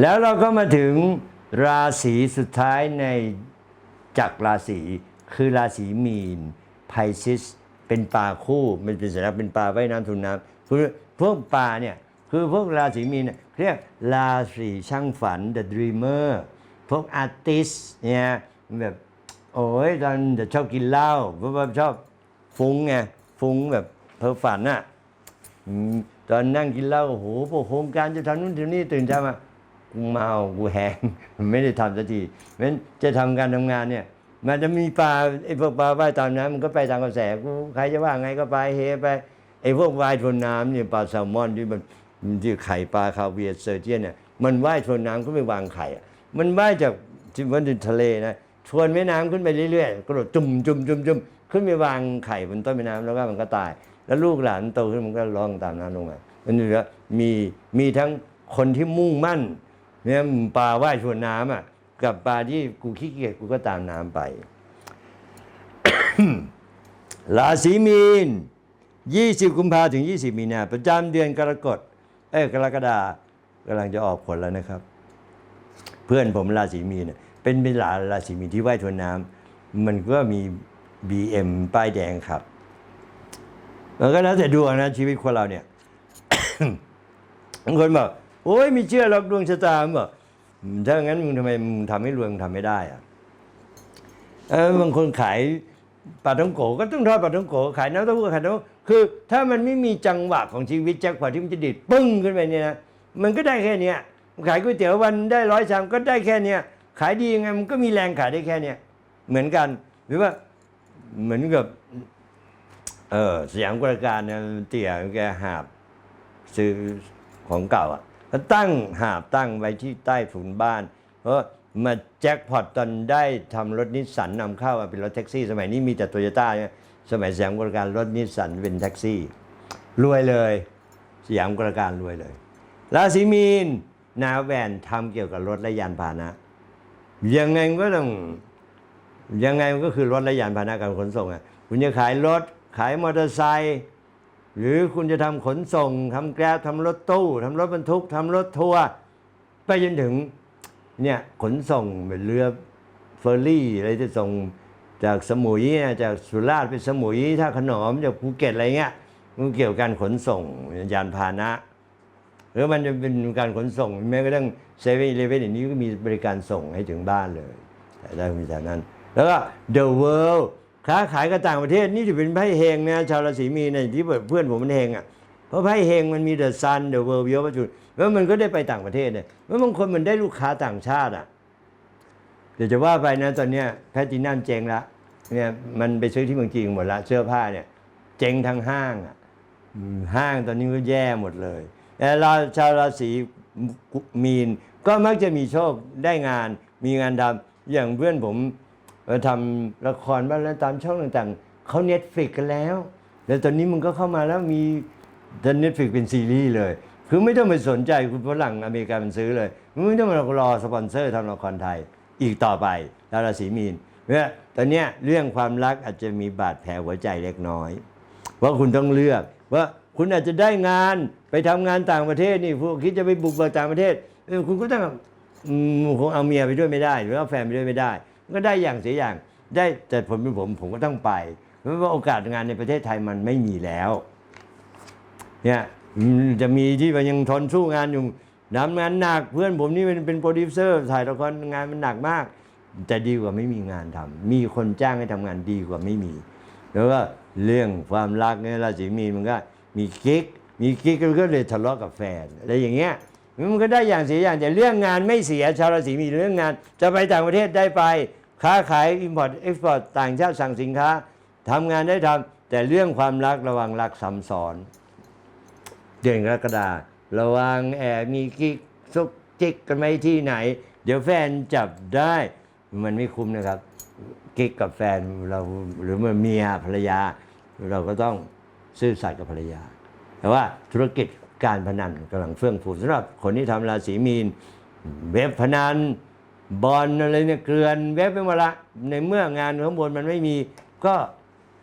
แล้วเราก็มาถึงราศีสุดท้ายในจักรราศีคือราศีมีนไพซิสเป็นปลาคู่ มันเป็นสัญลักษณ์เป็นปลาว่ายน้ำทุนน้ำคือพวกปลาเนี่ยคือพวกราศีมีนเนี่ยเรียกราศีช่างฝัน the dreamer พวกอาร์ติสเนี่ยแบบโอ้ยตอนจะชอบกินเหล้าเพราะว่าชอบฟุ้งไงฟุ้งแบบเพ้อฝันอะอืมตอนนั่งกินเหล้าโอ้โหพวกโครงการจะทำนู่นทำนี่ตื่นเช้ามา กูเมากูแหงไม่ได้ทำสักทีเพราะฉะนั้นจะทำการทำงานเนี่ย มันจะมีปลาไอ้พวกปลาว่ายตามน้ำมันก็ไปตามกระแสกูใครจะว่าไงก็ไปเฮไปไอ้พวกว่ายทนน้ำเนี่ยปลาแซลมอนที่มันที่ไข่ปลาคาเวียร์เซอร์เจียนเนี่ยมันว่ายทนน้ำก็ไม่วางไข่มันว่ายจากที่มันในทะเลนะชวนแม่น้ำขึ้นไปเรื่อยๆกระโดดจุ่มจุ่มจุ่มจุ่มขึ้นไปวางไข่บนต้นแม่น้ำแล้วก็มันก็ตาย แล้วลูกหลานโตขึ้นมันก็ร้องตามน้ำลงมามันเหลือมีมีทั้งคนที่มุ่งมั่น เนี่ยปลาว่ายชวนน้ำอะ กับปลาที่กูขี้เกียจกูก็ตามน้ำไป ราศีมีน 20 กุมภาถึง 20 มีนาประจำเดือนกรกฎเอ้ยกรกฎากำลังจะออกผลแล้วนะครับ เพื่อนผมราศีมีนเป็นเป็นหลานราศีมีนที่ว่ายทวนน้ำมันก็มี BM ป้ายแดงครับมันก็แล้วแต่ดวงนะชีวิตคนเราเนี่ยบางคนบอก โอ้ยไม่เชื่อหรอกดวงชะตามบอกถ้างั้นมึงทำไมมึงทำให้รวยมึงทำไม่ได้อะเออบางคนขายปลาท่องโกก็ต้องทอดปลาท่องโกขายน้ำเต้าหู้ขายน้ำคือ ถ้ามันไม่มีจังหวะของชีวิตแจ็คพอตที่มันจะดิดปึ้งขึ้นไปเนี่ยนะมันก็ได้แค่เนี้ยขายก๋วยเตี๋ยววันได้ร้อยชามก็ได้แค่เนี้ยขายดียังไงมันก็มีแรงขายได้แค่เนี้ยเหมือนกัน หรือว่าเหมือนกับ เออสยามกุลการเนี่ยเตี่ยแกหาบซื้อของเก่าอะ ก็ตั้งหาบตั้งไว้ที่ใต้ถุนบ้าน เพราะมาแจ็คพอตตอนได้ทำรถนิสสันนำเข้ามาเป็นรถแท็กซี่ สมัยนี้มีแต่โตโยต้าเนี่ยสมัยสยามกุลการรถนิสสันเป็นแท็กซี่รวยเลย สยามกุลการรวยเลยราศีมีนนาแวนทำเกี่ยวกับรถและยานพาหนะ ยังไงก็ต้องยังไงมันก็คือรถและยานพาหนะการขนส่งอะคุณจะขายรถขายมอเตอร์ไซค์ หรือคุณจะทำขนส่งทำแกร็บทำรถตู้ทำรถบรรทุกทำรถทัวร์ไปจนถึงเนี่ยขนส่งเป็นเรือเฟอร์รี่อะไรที่ส่งจากสมุยเนี่ยจากสุราษฎร์ไปสมุยท่าขนอมจากภูเก็ตอะไรเงี้ยมันเกี่ยวกับการขนส่งยานพาหนะ หรือมันจะเป็นการขนส่งแม้กระทั่งเซเว่นเลเว่นอย่างนี้ก็มีบริการส่งให้ถึงบ้านเลยแต่ได้มีแต่นั้น แล้วก็ The World ค้าขายกับต่างประเทศนี่ถือเป็นไพ่เฮงนะชาวราศีมีนเนที่เพื่อนผมมันเฮงอะเพราะไพ่เฮงมันมี The Sun The World เยอะประจุแล้วมันก็ได้ไปต่างประเทศเนี่ยแล้วบางคนมันได้ลูกค้าต่างชาติอะเดี๋ยวจะว่าไปนะตอนเนี้ยแพทตินัมเจงละเนี่ยมันไปซื้อที่เมืองจีนหมดละเสื้อผ้าเนี่ย เจงทั้งห้างอะห้างตอนนี้ก็แย่หมดเลยแต่เราชาวราศีมีนก็มักจะมีโชคได้งานมีงานทำอย่างเพื่อนผม ทำละครบ้างแล้วตามช่องต่างๆเขาเน็ตฟลิกกันแล้ว แล้วตอนนี้มันก็เข้ามาแล้วมีเน็ตฟลิกเป็นซีรีส์เลย คือไม่ต้องไปสนใจคุณฝรั่งอเมริกามันซื้อเลยไม่ต้องมารอสปอนเซอร์ทำละครไทยอีกต่อไปชาวราศีมีนเพราะตอนเนี้ยเรื่องความรักอาจจะมีบาดแผลหัวใจเล็กน้อย ว่าคุณต้องเลือกว่าคุณอาจจะได้งานไปทำงานต่างประเทศนี่พวกคิดจะไปบุกเบิกต่างประเทศคุณก็ต้องคงเอาเมียไปด้วยไม่ได้ หรือเอาแฟนไปด้วยไม่ได้ ก็ได้อย่างเสียอย่าง ได้แต่ผมเป็นผมผมก็ต้องไป เพราะว่าโอกาสงานในประเทศไทยมันไม่มีแล้ว เนี่ยจะมีที่มันยังทนสู้งานอยู่ทำงานหนักเพื่อนผมนี่เป็นเป็นโปรดิวเซอร์ถ่ายละครงานมันหนักมาก แต่ดีกว่าไม่มีงานทำมีคนจ้างให้ทำงานดีกว่าไม่มี แล้วก็เรื่องความรักเนี่ยราศีมีนมันก็มีกิ๊กมีกิ๊กก็เลยทะเลาะกับแฟนอะไรอย่างเงี้ย มันก็ได้อย่างเสียอย่างแต่เรื่องงานไม่เสียชาวราศีมีเรื่องงาน จะไปต่างประเทศได้ไป ค้าขายอิมพอตเอ็กซ์พอร์ตต่างชาติสั่งสินค้าทำงานได้ทำแต่เรื่องความรักระวังรักซ้ำซ้อน เดือนกรกฎาระวังแอบมีกิ๊กซุกจิกกันไหมที่ไหน เดี๋ยวแฟนจับได้ มันไม่คุ้มนะครับกิ๊กกับแฟนเราหรือมันเมียภรรยา เราก็ต้องซื่อสัตย์กับภรรยา แต่ว่าธุรกิจ การพนันกำลังเฟื่องฟูสำหรับคนที่ทำราศีมีน เว็บพนันบอลอะไรเนี่ยเกลือนเว็บไปหมดละในเมื่องานข้างบนมันไม่มีก็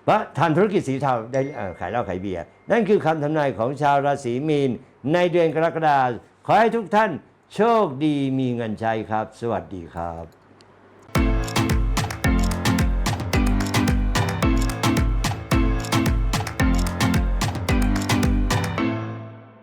ว่าทำธุรกิจสีเทาได้ขายเหล้าขายเบียร์นั่นคือคำทำนายของชาวราศีมีน ในเดือนกรกฎาคมขอให้ทุกท่านโชคดีมีเงินใช้ครับ สวัสดีครับ